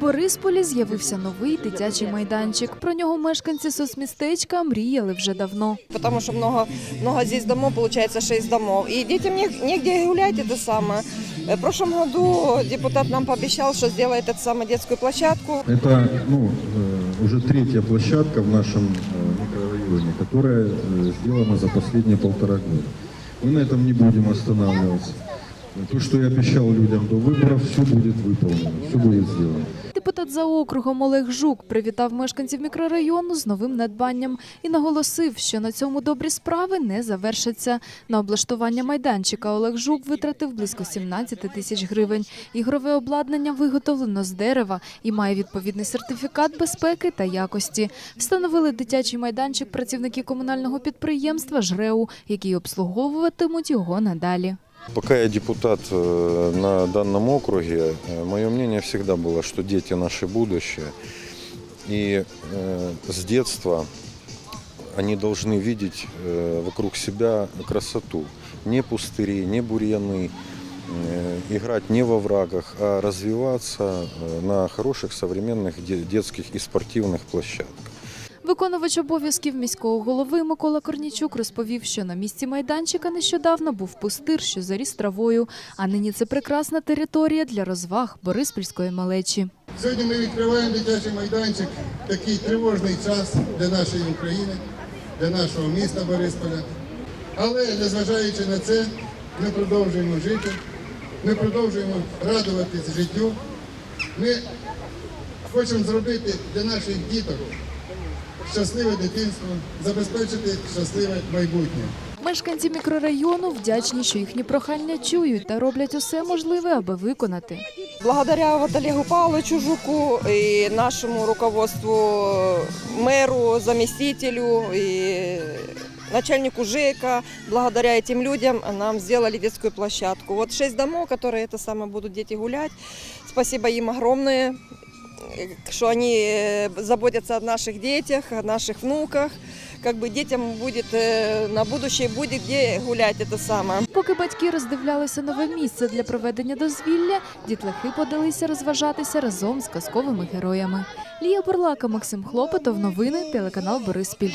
Борисполі з'явився новий дитячий майданчик. Про нього мешканці соцмістечка мріяли вже давно. потому что много, много здесь домов, получается 6 домов. И детям не- негде гулять, это самое. Э, В прошлом году депутат нам пообещал, что сделает эту самую детскую площадку. Это ну, э, уже третья площадка в нашем э, микрорайоне, которая э, сделана за последние полтора года. Мы на этом не будем останавливаться. То, что я обещал людям до выборов, все будет выполнено, все будет сделано. Депутат за округом Олег Жук привітав мешканців мікрорайону з новим надбанням і наголосив, що на цьому добрі справи не завершаться. На облаштування майданчика Олег Жук витратив близько 17 тисяч гривень. Ігрове обладнання виготовлено з дерева і має відповідний сертифікат безпеки та якості. Встановили дитячий майданчик працівники комунального підприємства «Жреу», які обслуговуватимуть його надалі. Пока я депутат э, на данном округе, мое мнение всегда было, что дети наше будущее. И э, с детства они должны видеть э, вокруг себя красоту. Не пустыри, не бурьяны, э, играть не во врагах, а развиваться э, на хороших современных де- детских и спортивных площадках. Виконувач обов'язків міського голови Микола Корнічук розповів, що на місці майданчика нещодавно був пустир, що заріс травою, а нині це прекрасна територія для розваг бориспільської малечі. Сьогодні ми відкриваємо дитячий майданчик, такий тривожний час для нашої України, для нашого міста Борисполя. Але незважаючи на це, ми продовжуємо жити, ми продовжуємо радуватись життю. Ми хочемо зробити для наших діток щасливе дитинство, забезпечити щасливе майбутнє. Мешканці мікрорайону вдячні, що їхні прохання чують та роблять усе можливе, аби виконати. Благодаря вот Олегу Павловичу Жуку и нашему руководству, э, мэру, заместителю и начальнику ЖЭКа, благодаря этим людям нам сделали детскую площадку. Вот шесть домов, которые это самое будут дети гулять. Спасибо им огромное, э, что они э, заботятся о наших детях, о наших внуках. Как бы детям будет э, на будущее будет где гулять это самое. Поки батьки роздивлялися нове місце для проведення дозвілля, дітлахи подалися розважатися разом з казковими героями. Лія Бурлака, Максим Хлопотов, новини, телеканал Бориспіль.